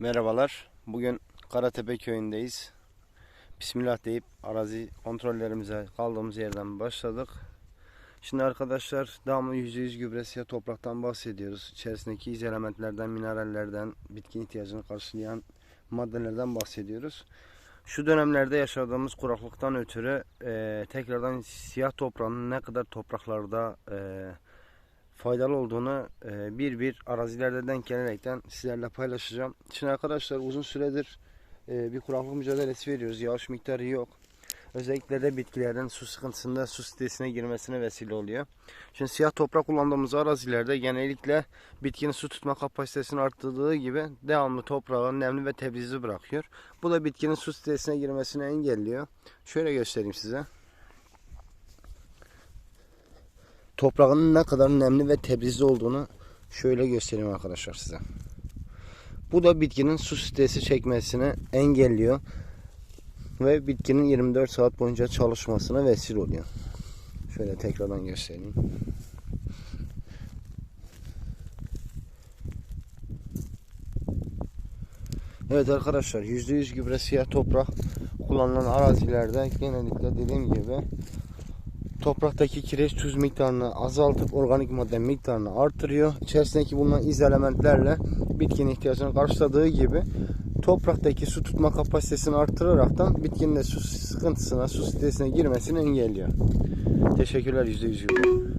Merhabalar. Bugün Karatepe köyündeyiz. Bismillah deyip arazi kontrollerimize kaldığımız yerden başladık. Şimdi arkadaşlar damla %100 gübresi topraktan bahsediyoruz. İçerisindeki iz elementlerden, minerallerden, bitki ihtiyacını karşılayan maddelerden bahsediyoruz. Şu dönemlerde yaşadığımız kuraklıktan ötürü eee, tekrardan siyah toprağın ne kadar topraklarda eee, faydalı olduğunu e, bir bir arazilerde denk gelerekten sizlerle paylaşacağım. Şimdi arkadaşlar uzun süredir e, bir kuraklık mücadelesi veriyoruz. Yağış miktarı yok. Özellikle de bitkilerin su sıkıntısında su sitesine girmesine vesile oluyor. Şimdi siyah toprak kullandığımız arazilerde genellikle bitkinin su tutma kapasitesini arttırdığı gibi devamlı toprağı nemli ve tebrizli bırakıyor. Bu da bitkinin su sitesine girmesini engelliyor. Şöyle göstereyim size. Toprağının ne kadar nemli ve tebrizli olduğunu şöyle göstereyim arkadaşlar size. Bu da bitkinin su stresi çekmesini engelliyor ve bitkinin 24 saat boyunca çalışmasına vesile oluyor. Şöyle tekrardan göstereyim. Evet arkadaşlar %100 gübre siyah toprak kullanılan arazilerde genellikle dediğim gibi topraktaki kireç tuz miktarını azaltıp organik madde miktarını artırıyor. İçerisindeki bulunan iz elementlerle bitkinin ihtiyacını karşıladığı gibi topraktaki su tutma kapasitesini artıraraktan bitkinin de su sıkıntısına, su stresine girmesini engelliyor. Teşekkürler %100 gibi.